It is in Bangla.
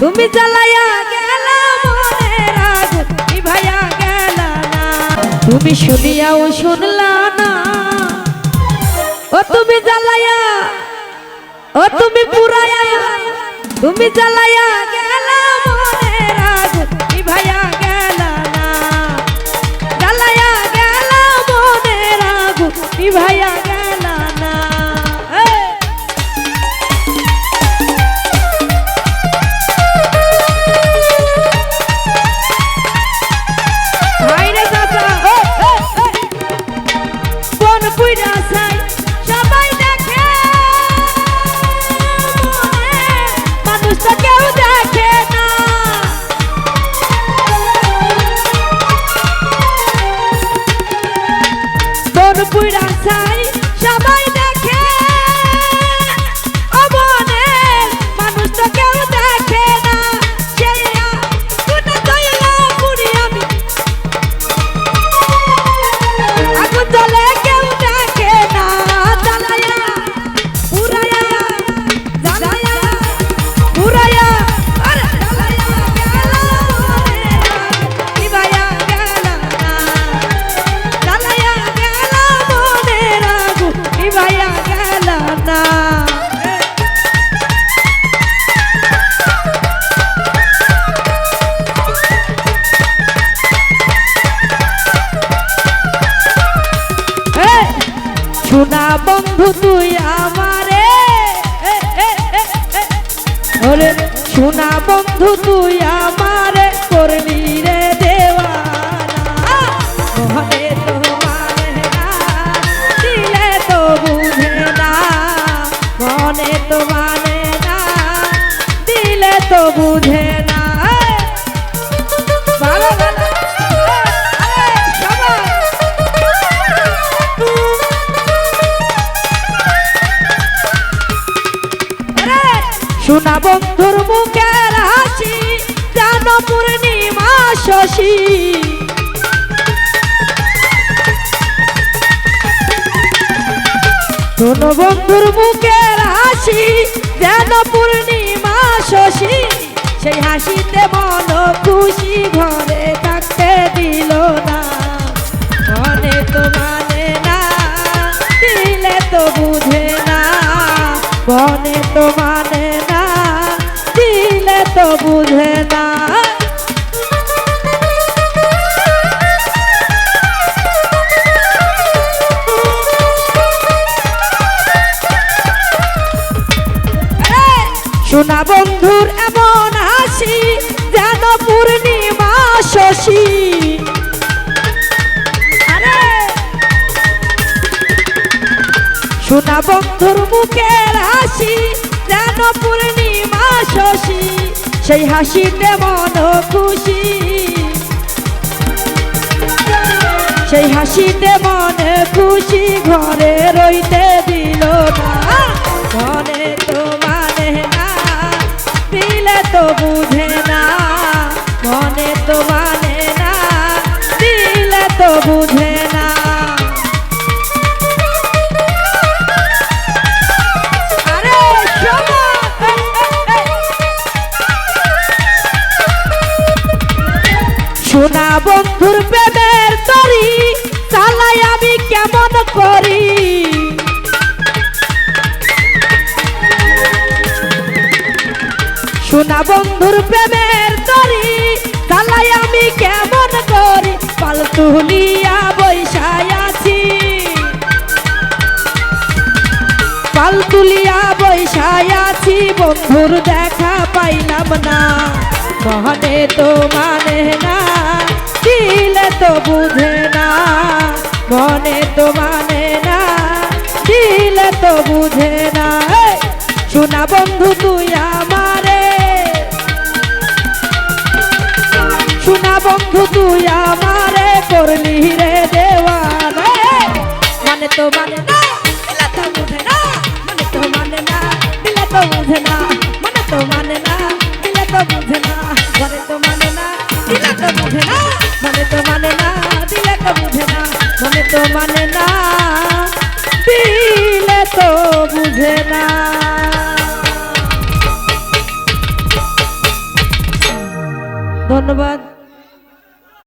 তুমি জ্বালাইয়া গেলা মনের আগুন নিভাইয়া না? তুমি শুনিয়াও শুনলা না। ও তুমি জ্বালাইয়া, ও তুমি পুরাইয়া, তুমি জ্বালাইয়া গেলা বন্ধু তুই আমারে। ওরে শোনা বন্ধু তুই আমারে করলি। সোনা বন্ধুর মুখের হাসি যেন পূর্ণিমা শশী। সোন বন্ধুর মুখের হাসি যেন পূর্ণিমা শশী। সেই হাসিতে মন খুশি, ঘরে থাকতে দিল না। মনে তো মানে না, দিলে তো বুঝে না। মনে তো মানে বুঝে না। সোনা বন্ধুর এমন হাসি, যেন পূর্ণিমা শশী। সোনা বন্ধুর মুখের হাসি, যেন পূর্ণিমা শশী। সেই হাসিতে মন খুশি। সেই হাসিতে মনে খুশি ঘরে রইতে দিল মনে সোনা বন্ধুর প্রেমের তরি, চালাই আমি কেমন করি? সোনা বন্ধুর প্রেমের তরি, চালাই আমি কেমন করি? পাল তুলিয়া বৈশায় আছি। পাল তুলিয়া বৈশায় আছি, বন্ধুর দেখা পাইলাম না। মনে তো মানে না দিলে তো বুঝে না মনে তো মানে না দিলে তো বুঝে না। শোনা বন্ধু তুই আমারে। শোনা বন্ধু তুই আমারে করলি রে দেওয়ানা। এই, মানে তো মানে না দিলে তো বুঝে না মানে তো মানে না দিলে তো বুঝে না।